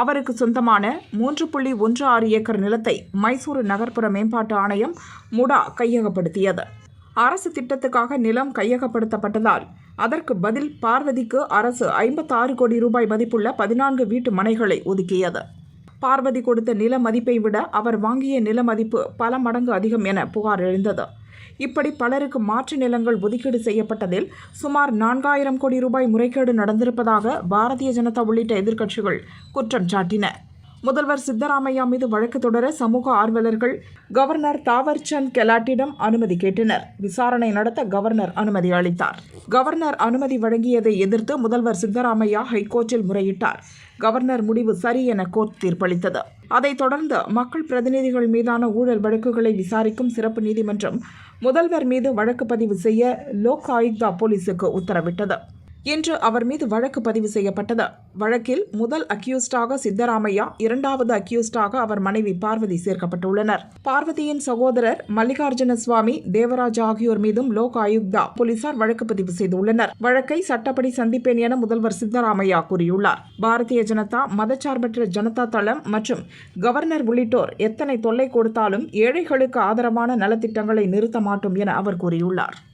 அவருக்கு சொந்தமான மூன்று புள்ளி ஒன்று ஆறு ஏக்கர் நிலத்தை மைசூரு நகர்ப்புற மேம்பாட்டு ஆணையம் முடா கையகப்படுத்தியது. அரசு திட்டத்துக்காக நிலம் கையகப்படுத்தப்பட்டதால் அதற்கு பதில் பார்வதிக்கு அரசு ஐம்பத்தாறு கோடி ரூபாய் மதிப்புள்ள பதினான்கு வீட்டு மனைகளை ஒதுக்கியது. பார்வதி கொடுத்த நில மதிப்பை விட அவர் வாங்கிய நில மதிப்பு பல மடங்கு அதிகம் என புகார் எழுந்தது. இப்படி பலருக்கு மாற்று நிலங்கள் ஒதுக்கீடு செய்யப்பட்டதில் சுமார் நான்காயிரம் கோடி ரூபாய் முறைகேடு நடந்திருப்பதாக பாரதிய ஜனதா உள்ளிட்ட எதிர்க்கட்சிகள் குற்றம் சாட்டின. முதல்வர் சித்தராமையா மீது வழக்கு தொடர சமூக ஆர்வலர்கள் கவர்னர் தாவர்சந்த் கெலாட்டிடம் அனுமதி கேட்டனர். விசாரணை நடத்த கவர்னர் அனுமதி அளித்தார். கவர்னர் அனுமதி வழங்கியதை எதிர்த்து முதல்வர் சித்தராமையா ஹைகோர்ட்டில் முறையிட்டார். கவர்னர் முடிவு சரி என கோர்ட் தீர்ப்பளித்தது. அதைத் தொடர்ந்து மக்கள் பிரதிநிதிகள் மீதான ஊழல் வழக்குகளை விசாரிக்கும் சிறப்பு நீதிமன்றம் முதல்வர் மீது வழக்கு பதிவு செய்ய லோக் ஆயுக்தா போலீசுக்கு உத்தரவிட்டது. இன்று அவர் மீது வழக்கு பதிவு செய்யப்பட்டது. வழக்கில் முதல் அக்யூஸ்டாக சித்தராமையா இரண்டாவது அக்யூஸ்டாக அவர் மனைவி பார்வதி சேர்க்கப்பட்டுள்ளனர். பார்வதியின் சகோதரர் மல்லிகார்ஜுன சுவாமி தேவராஜ் ஆகியோர் மீதும் லோக் ஆயுக்தா போலீசார் வழக்கு பதிவு செய்துள்ளனர். வழக்கை சட்டப்படி சந்திப்பேன் என முதல்வர் சித்தராமையா கூறியுள்ளார். பாரதிய ஜனதா மதச்சார்பற்ற ஜனதா தளம் மற்றும் கவர்னர் உள்ளிட்டோர் எத்தனை தொல்லை கொடுத்தாலும் ஏழைகளுக்கு ஆதரவான நலத்திட்டங்களை நிறுத்த மாட்டோம் என அவர் கூறியுள்ளார்.